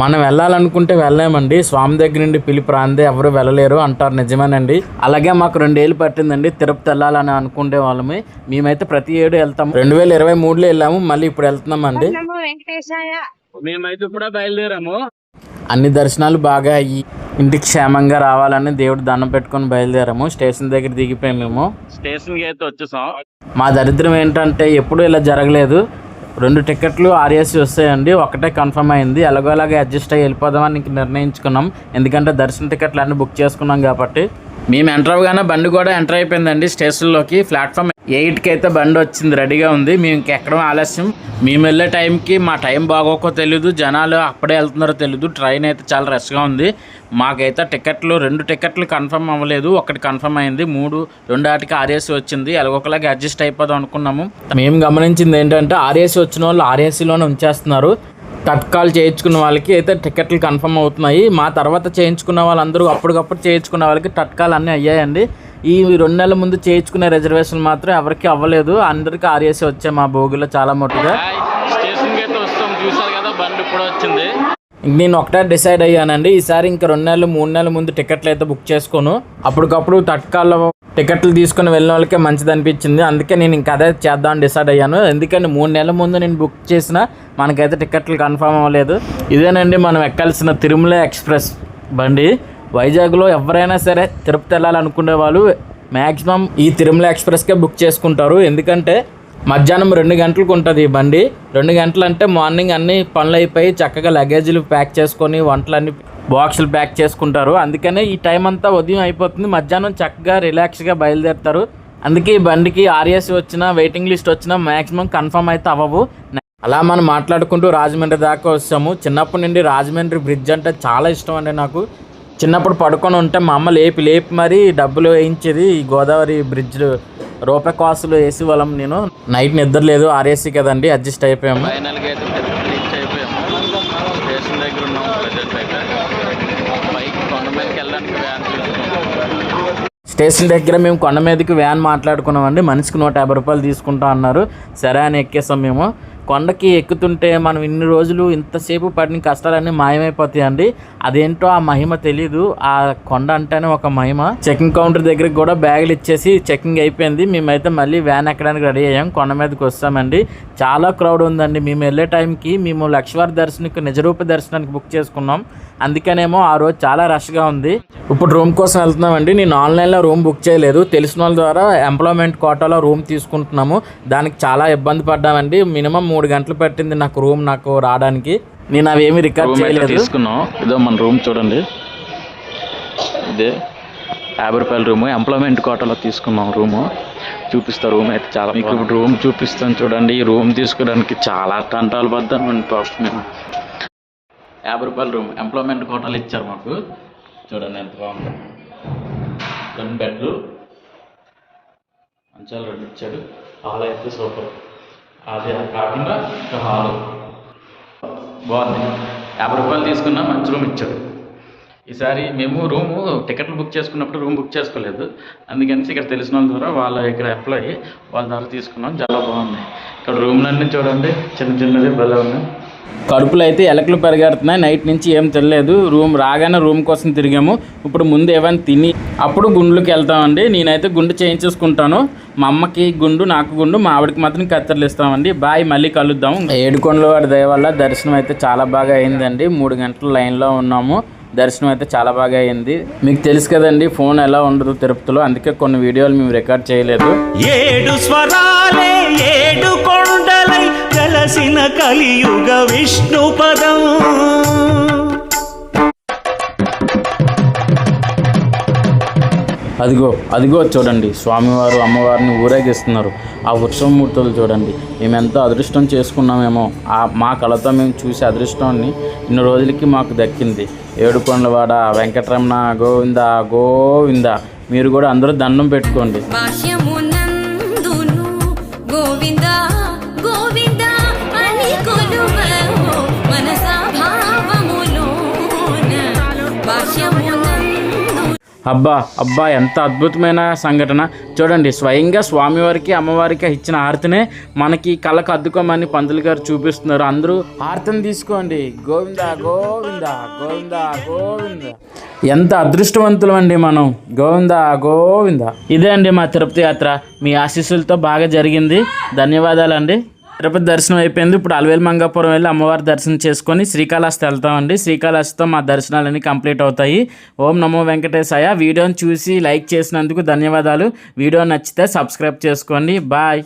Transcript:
మనం వెళ్ళాలనుకుంటే వెళ్ళలేమండి స్వామి దగ్గర నుండి పిలిపి రాందే ఎవరు వెళ్ళలేరు అంటారు నిజమేనండి. అలాగే మాకు రెండేళ్ళు పట్టిందండి. తిరుపతి వెళ్ళాలని అనుకునే వాళ్ళమి. మేమైతే ప్రతి ఏడు వెళ్తాము రెండు వేల ఇరవై మూడులో వెళ్ళాము. మళ్ళీ ఇప్పుడు వెళ్తున్నామండి. మేమైతే కూడా బయలుదేరాము. అన్ని దర్శనాలు బాగా అయ్యి ఇంటికి క్షేమంగా రావాలని దేవుడు దండం పెట్టుకొని బయలుదేరాము. స్టేషన్ దగ్గర దిగిపోయాము మేము. స్టేషన్కి అయితే వచ్చేసాం. మా దరిద్రం ఏంటంటే ఎప్పుడు ఇలా జరగలేదు. రెండు టికెట్లు ఆర్ఎస్సి వస్తాయండి. ఒకటే కన్ఫర్మ్ అయింది. ఎలాగోలాగా అడ్జస్ట్ అయ్యి వెళ్ళిపోదామని ఇంక నిర్ణయించుకున్నాం. ఎందుకంటే దర్శన టికెట్లు అన్ని బుక్ చేసుకున్నాం కాబట్టి. మేము ఎంటర్ అవ్వగానే బండి కూడా ఎంటర్ అయిపోయిందండి. స్టేషన్లోకి ప్లాట్ఫామ్ ఎయిట్కి అయితే బండి వచ్చింది రెడీగా ఉంది. మేము ఇంకెక్కడం ఆలస్యం. మేము వెళ్ళే టైంకి మా టైం బాగోకో తెలియదు జనాలు అప్పుడే వెళ్తున్నారో తెలియదు ట్రైన్ అయితే చాలా రష్గా ఉంది. మాకైతే టికెట్లు రెండు టికెట్లు కన్ఫర్మ్ అవ్వలేదు. ఒకటి కన్ఫర్మ్ అయింది. మూడు రెండు ఆటికి ఆర్ఏసీ వచ్చింది. ఎలాగొకలాగా అడ్జస్ట్ అయిపోదాం అనుకున్నాము. మేము గమనించింది ఏంటంటే ఆర్ఏసీ వచ్చిన వాళ్ళు ఆర్ఏసీలోనే ఉంచేస్తున్నారు. తత్కాల్ చేయించుకున్న వాళ్ళకి అయితే టికెట్లు కన్ఫర్మ్ అవుతున్నాయి. మా తర్వాత చేయించుకున్న వాళ్ళందరూ అప్పటికప్పుడు చేయించుకున్న వాళ్ళకి తత్కాల్ అన్నీ అయ్యాయండి. ఈ రెండు నెలల ముందు చేయించుకునే రిజర్వేషన్ మాత్రం ఎవరికి అవ్వలేదు. అందరికి ఆర్ఏసీ వచ్చాయి మా భోగిలో చాలా మట్టుగా స్టేషన్కి అయితే వస్తాం చూసారు కదా బండి ఇప్పుడు వచ్చింది నేను ఒకటే డిసైడ్ అయ్యానండి. ఈసారి ఇంకా రెండు నెలలు మూడు నెలల ముందు టికెట్లు అయితే బుక్ చేసుకోను. అప్పటికప్పుడు తట్కాల్లో టికెట్లు తీసుకుని వెళ్ళిన వాళ్ళకే మంచిది అనిపించింది. అందుకే నేను ఇంక అదే చేద్దామని డిసైడ్ అయ్యాను. ఎందుకంటే మూడు నెలల ముందు నేను బుక్ చేసిన మనకైతే టికెట్లు కన్ఫర్మ్ అవ్వలేదు. ఇదేనండి మనం ఎక్కాల్సిన తిరుమల ఎక్స్ప్రెస్ బండి. వైజాగ్లో ఎవరైనా సరే తిరుపతి వెళ్ళాలనుకునే వాళ్ళు మ్యాక్సిమం ఈ తిరుమల ఎక్స్ప్రెస్కే బుక్ చేసుకుంటారు. ఎందుకంటే మధ్యాహ్నం రెండు గంటలకు ఉంటుంది ఈ బండి. రెండు గంటలు అంటే మార్నింగ్ అన్ని పనులు అయిపోయి చక్కగా లగేజీలు ప్యాక్ చేసుకొని వంటలన్నీ బాక్సులు ప్యాక్ చేసుకుంటారు. అందుకనే ఈ టైం అంతా ఉదయం అయిపోతుంది. మధ్యాహ్నం చక్కగా రిలాక్స్గా బయలుదేరుతారు. అందుకే ఈ బండికి ఆర్ఎస్ వచ్చినా వెయిటింగ్ లిస్ట్ వచ్చినా మ్యాక్సిమం కన్ఫర్మ్ అయితే అవ్వవు. అలా మనం మాట్లాడుకుంటూ రాజమండ్రి దాకా వచ్చాము చిన్నప్పటి నుండి రాజమండ్రి బ్రిడ్జ్ అంటే చాలా ఇష్టం అండి నాకు. చిన్నప్పుడు పడుకొని ఉంటే మా అమ్మ లేపి లేపి మరీ డబ్బులు వేయించేది ఈ గోదావరి బ్రిడ్జ్ రూపాయి కాసులు వేసి వాళ్ళం నేను. నైట్ నిద్ర లేదు ఆర్ఏసీ కదండి అడ్జస్ట్ అయిపోయాము. ఫైనల్గా అయితే రీచ్ అయిపోయాము. స్టేషన్ దగ్గర ఉన్నాము ప్రజెంట్ అయితే. పైకి కొండ మీదకి వెళ్ళడానికి వ్యాన్ స్టేషన్ దగ్గర మేము కొండ మీదకి వ్యాన్ మాట్లాడుకున్నామండి. మనిషికి నూట యాభై రూపాయలు తీసుకుంటా అన్నారు. సరే అని ఎక్కేసాం మేము. కొండకి ఎక్కుతుంటే మనం ఇన్ని రోజులు ఇంతసేపు పడిన కష్టాలన్నీ మాయమైపోతాయండి. అదేంటో ఆ మహిమ తెలీదు. ఆ కొండ అంటేనే ఒక మహిమ. చెకింగ్ కౌంటర్ దగ్గరికి కూడా బ్యాగులు ఇచ్చేసి చెకింగ్ అయిపోయింది. మేమైతే మళ్ళీ వ్యాన్ ఎక్కడానికి రెడీ అయ్యాం. కొండ మీదకి వస్తామండి. చాలా క్రౌడ్ ఉందండి. మేము వెళ్ళే టైంకి మేము లక్ష్మీవారి దర్శనకు నిజరూప దర్శనానికి బుక్ చేసుకున్నాం. అందుకనేమో ఆ రోజు చాలా రష్గా ఉంది. ఇప్పుడు రూమ్ కోసం వెళ్తున్నామండి. నేను ఆన్లైన్లో రూమ్ బుక్ చేయలేదు. తెలిసిన వాళ్ళ ద్వారా ఎంప్లాయ్మెంట్ కోటాలో రూమ్ తీసుకుంటున్నాము. దానికి చాలా ఇబ్బంది పడ్డామండి. మినిమం మూడు గంటలు పట్టింది నాకు రూమ్ నాకు రావడానికి. నేను అవేమి రికార్డ్ చేయలేదు. తీసుకున్నాం. ఇదో మన రూమ్ చూడండి. ఇదే యాభై రూపాయల రూము. ఎంప్లాయ్మెంట్ కోటాలో తీసుకున్నాం రూము. చూపిస్తా రూమ్ అయితే చాలా మీకు ఇప్పుడు రూమ్ చూపిస్తాను చూడండి. ఈ రూమ్ తీసుకోవడానికి చాలా తంటాలు పడ్డామండి పాపం మేము యాభై రూపాయల రూమ్. ఎంప్లాయ్మెంట్ కోటాలు ఇచ్చారు మాకు. చూడండి ఎంత బాగుంది. రెండు బెడ్లు. మంచాలు రెండు ఇచ్చాడు. హాల్ అయితే సూపర్. అదే కాకుండా ఒక హాల్ బాగుంది. యాభై రూపాయలు తీసుకున్నా మంచి రూమ్ ఇచ్చాడు. ఈసారి మేము రూము టికెట్లు బుక్ చేసుకున్నప్పుడు రూమ్ బుక్ చేసుకోలేదు. అందుకని ఇక్కడ తెలిసిన వాళ్ళ ద్వారా వాళ్ళ ఇక్కడ ఎంప్లాయీ వాళ్ళ ద్వారా తీసుకున్నాం. చాలా బాగుంది. ఇక్కడ రూమ్లన్నీ చూడండి చిన్న చిన్నది భలే ఉన్నాయి. కడుపులు అయితే ఎలకలు పెరగడుతున్నాయి. నైట్ నుంచి ఏం తెలియలేదు రూమ్ రాగానే రూమ్ కోసం తిరిగాము. ఇప్పుడు ముందు ఏమైనా తిని అప్పుడు గుండ్లకి వెళ్తామండి. నేనైతే గుండు చేయించేసుకుంటాను. మా అమ్మకి గుండు నాకు గుండు మా ఆవిడకి మాత్రం కత్తెరలు ఇస్తామండి. బాయ్ మళ్ళీ కలుద్దాం. ఏడుకొండల వాడి దయ వల్ల దర్శనం అయితే చాలా బాగా అయిందండి. మూడు గంటల లైన్లో ఉన్నాము. దర్శనం అయితే చాలా బాగా అయింది. మీకు తెలుసు కదండి ఫోన్ ఎలా ఉండదు తిరుపతిలో. అందుకే కొన్ని వీడియోలు మేము రికార్డ్ చేయలేదు. ఏడు స్వరాలే ఏడు కొండ కలసిన కలియుగ విష్ణు పదం. అదిగో అదిగో చూడండి స్వామివారు అమ్మవారిని ఊరేగిస్తున్నారు. ఆ ఉత్సవమూర్తులు చూడండి మేము ఎంతో అదృష్టం చేసుకున్నామేమో. ఆ మా కళతో మేము చూసే అదృష్టాన్ని ఇన్ని రోజులకి మాకు దక్కింది. ఏడుకొండవాడ వెంకటరమణ గోవింద గోవింద మీరు కూడా అందరూ దండం పెట్టుకోండి. అబ్బా అబ్బా ఎంత అద్భుతమైన సంఘటన. చూడండి స్వయంగా స్వామివారికి అమ్మవారికి ఇచ్చిన హారతినే మనకి కళ్ళకు అద్దుకోమని పంతులు గారు చూపిస్తున్నారు. అందరూ హారతిని తీసుకోండి. గోవింద గోవింద గోవింద గోవింద. ఎంత అదృష్టవంతులం అండి మనం. గోవింద గోవింద. ఇదే అండి మా తిరుపతి యాత్ర. మీ ఆశీస్సులతో బాగా జరిగింది. ధన్యవాదాలండి. తిరుపతి దర్శనం అయిపోయింది. ఇప్పుడు అలవేలు మంగాపురం వెళ్ళి అమ్మవారి దర్శనం చేసుకొని శ్రీకాళహస్తి వెళ్తామండి. శ్రీకాళహస్తితో మా దర్శనాలన్నీ కంప్లీట్ అవుతాయి. ఓం నమో వెంకటేశాయ. వీడియోని చూసి లైక్ చేసినందుకు ధన్యవాదాలు. వీడియో నచ్చితే సబ్స్క్రైబ్ చేసుకోండి. బాయ్.